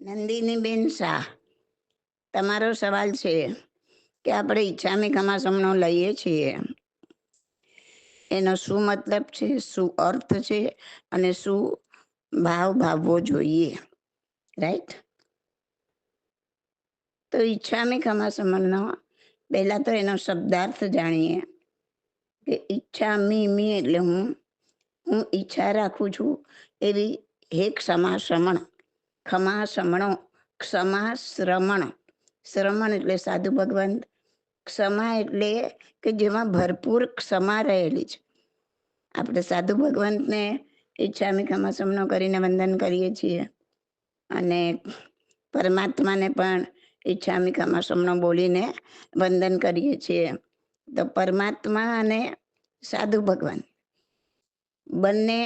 નંદિની બેન શાહ, તમારો સવાલ છે કે આપણે ઈચ્છામી ખમાસમનો લઈએ છીએ. એનો શું મતલબ છે, શું અર્થ છે અને શું ભાવ ભાવવો જોઈએ? રાઈટ? તો ઈચ્છામી ખમાસમનો પહેલાં તો એનો શબ્દાર્થ જાણીએ કે ઈચ્છા મી મી એટલે હું હું ઈચ્છા રાખું છું એવી હે ક્ષમા શ્રમણ ખમા શ્રમણો ક્ષમા શ્રમણ. શ્રમણ એટલે સાધુ ભગવાન, ક્ષમા એટલે કે જેમાં ભરપૂર ક્ષમા રહેલી છે. આપણે સાધુ ભગવંતને ઈચ્છામી ખમા સમનો કરીને વંદન કરીએ છીએ અને પરમાત્માને પણ ઈચ્છામી ખમા સમનો બોલીને વંદન કરીએ છીએ. તો પરમાત્મા અને સાધુ ભગવાન બંને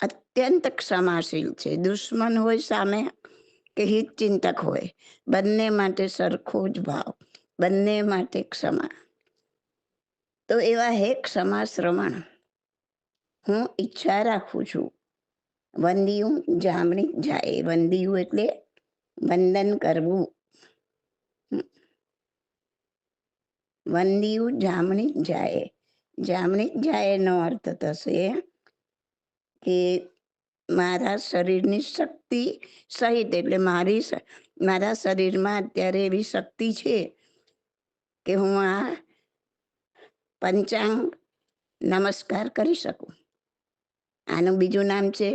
અત્યંત ક્ષમાશીલ છે. દુશ્મન હોય સામે કે હિતચિંતક હોય, બંને માટે સરખો જ ભાવ, બંને માટે ક્ષમા. તો એવા હે ક્ષમા શ્રમણ હું ઈચ્છા રાખું છું. વંદિયું જામણી જાય. વંદિયું એટલે વંદન કરવું. વંદિયું જામણી જાય. જામણી જાય નો અર્થ થશે કે મારા શરીરની શક્તિ સહિત, એટલે મારી મારા શરીરમાં અત્યારે એવી શક્તિ છે કે હું આ પંચાંગ નમસ્કાર કરી શકું. આનું બીજું નામ છે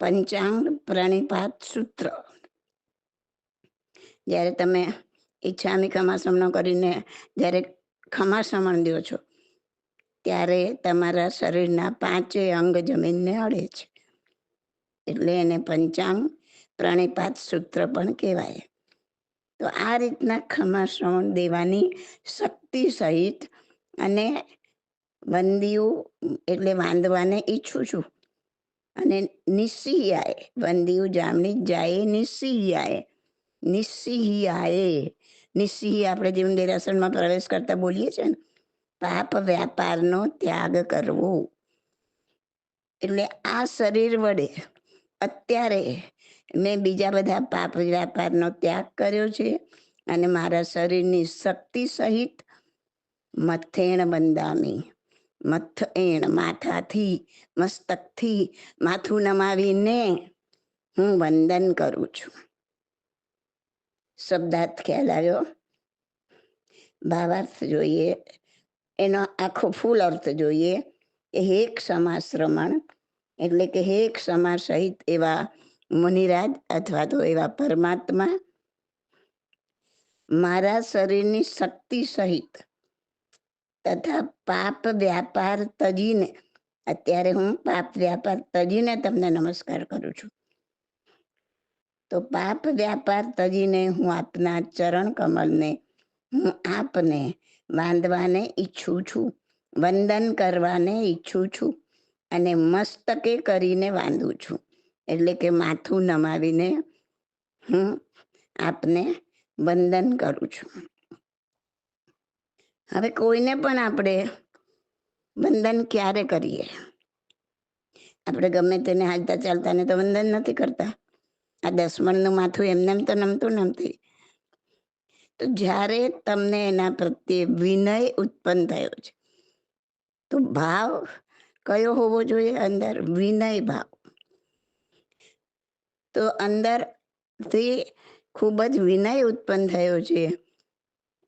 પંચાંગ પ્રણિપાત સૂત્ર. જ્યારે તમે ઈચ્છામી ખમાસમનો કરીને જ્યારે ખમાસમણ દો છો ત્યારે તમારા શરીરના પાંચેય અંગ જમીનને અડે છે. એટલે એને પંચાંગ પ્રણિપાત સૂત્ર પણ કહેવાય. તો આ રીતના ખમાસમણ દેવાની શક્તિ સહિત અને વંદીયું એટલે વાંદવાને ઈચ્છું છું. અને નિસ્સિયાએ વંદીયું જામણી જાય નિસ્સિયાએ નિસ્સિયાએ નિસ્સિહ આપણે જીવન દેરાસરમાં પ્રવેશ કરતા બોલીએ છીએ ને પાપ વ્યાપારનો ત્યાગ કરવો. એટલે આ શરીર વડે અત્યારે મેં બીજા બધા પાપ વ્યાપારનો ત્યાગ કર્યો છે અને મારા શરીરની શક્તિ સહિત મથેણ બંધામી. મથેણ માથાથી, મસ્તકથી માથું નમાવીને હું વંદન કરું છું. શબ્દાર્થ ખ્યાલ આવ્યો ભાવાર્થ જોઈએ એનો આખો ફૂલ અર્થ જોઈએ કે હેક ક્ષમા શ્રમણ એટલે કે હેક સમાસ સહિત એવા મુનિરાજ અથવા તો એવા પરમાત્મા મારા શરીરની શક્તિ સહિત તથા પાપ વ્યાપાર તજીને, અત્યારે હું પાપ વ્યાપાર તજીને તમને નમસ્કાર કરું છું. તો પાપ વ્યાપાર તજીને હું આપના ચરણ કમલને હું આપને બાંધવાને ઈચ્છું છું, વંદન કરવાને ઈચ્છું છું અને મસ્તકે કરીને વાંધું છું. એટલે કે માથું નમાવીને હું આપને વંદન કરું છું. હવે કોઈને પણ આપણે વંદન ક્યારે કરીએ? આપણે ગમે તેને હાલતા ચાલતા ને તો વંદન નથી કરતા. આ દસમણનું માથું એમને તો નમતું નમતી. તો જ્યારે તમને એના પ્રત્યે વિનય ઉત્પન્ન થયો છે, તો ભાવ કયો હોવો જોઈએ? અંદર વિનય ભાવ. તો અંદરથી ખૂબ જ વિનય ઉત્પન્ન થયો છે.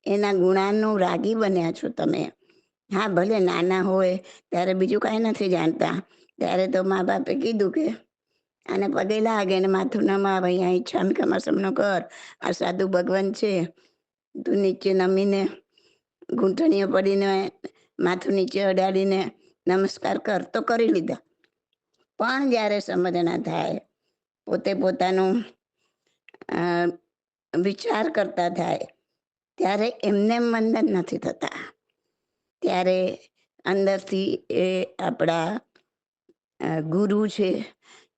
એના ગુણાનું રાગી બન્યા છો તમે. હા, ભલે નાના હોય, ત્યારે બીજું કાંઈ નથી જાણતા. ત્યારે તો મા બાપે કીધું કે, આને પગે લાગે ને માથું નમાવ, અહીંયા ઈચ્છા કમાસમનો કર. આ સાધુ ભગવાન છે. નીચે નમીને ઘૂંટણીઓ પડીને માથું નીચે અડાડીને નમસ્કાર કર તો કરી લીધા. પણ જ્યારે સમજણા થાય, પોતે પોતાનું વિચાર કરતા થાય, ત્યારે એમને વંદન નથી થતા. ત્યારે અંદરથી એ આપણા ગુરુ છે,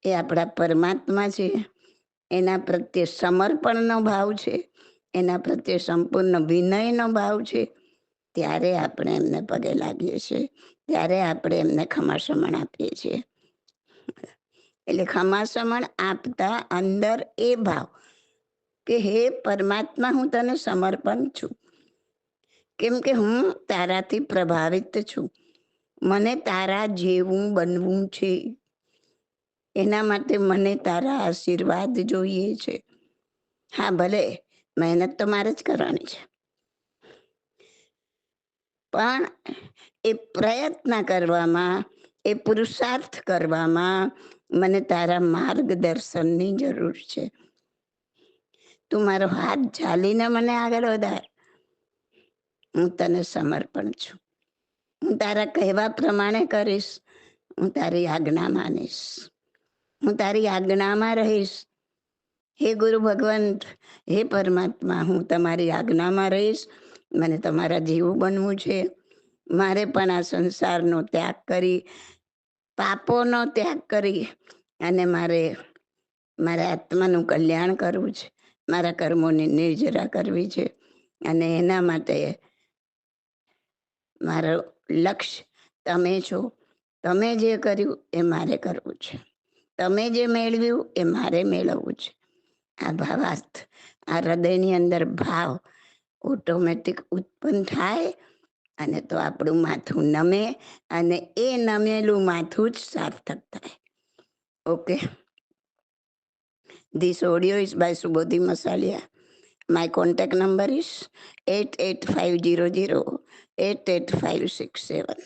એ આપણા પરમાત્મા છે, એના પ્રત્યે સમર્પણનો ભાવ છે એના પ્રત્યે સંપૂર્ણ વિનયનો ભાવ છે. ત્યારે આપણે એમને પગે લાગીએ છીએ. ત્યારે આપણે એમને ખમાસમણ આપીએ છીએ. એટલે ખમાસમણ આપતા અંદર એ ભાવ કે, હે પરમાત્મા, હું તને સમર્પણ છું. કેમ કે હું તારાથી પ્રભાવિત છું. મને તારા જેવું બનવું છે. એના માટે મને તારા આશીર્વાદ જોઈએ છે. હા, ભલે. મહેનત તો મારે જ કરવાની છે. પણ એ પ્રયત્ન કરવામાં, એ પુરુષાર્થ કરવામાં મને તારા માર્ગદર્શનની જરૂર છે. તું મારો હાથ ઝાલીને મને આગળ વધાર. હું તને સમર્પણ છું. હું તારા કહેવા પ્રમાણે કરીશ. હું તારી આજ્ઞા માનીશ. હું તારી આજ્ઞામાં રહીશ. હે ગુરુ ભગવંત હે પરમાત્મા, હું તમારી આજ્ઞામાં રહીશ, મને તમારા જેવું બનવું છે. મારે પણ આ સંસારનો ત્યાગ કરી, પાપોનો ત્યાગ કરી અને મારે, મારા આત્માનું કલ્યાણ કરવું છે. મારા કર્મોની નિર્જરા કરવી છે અને એના માટે મારો લક્ષ્ય તમે છો. તમે જે કર્યું એ મારે કરવું છે. તમે જે મેળવ્યું એ મારે મેળવવું છે. આ ભાવાર્થ, આ હૃદયની અંદર ભાવ ઓટોમેટિક ઉત્પન્ન થાય અને તો આપણું માથું નમે અને એ નમેલું માથું જ સાર્થક થાય. Okay. This audio is by Subodhi Masaliya my contact number is eight eight five zero zero eight eight five six seven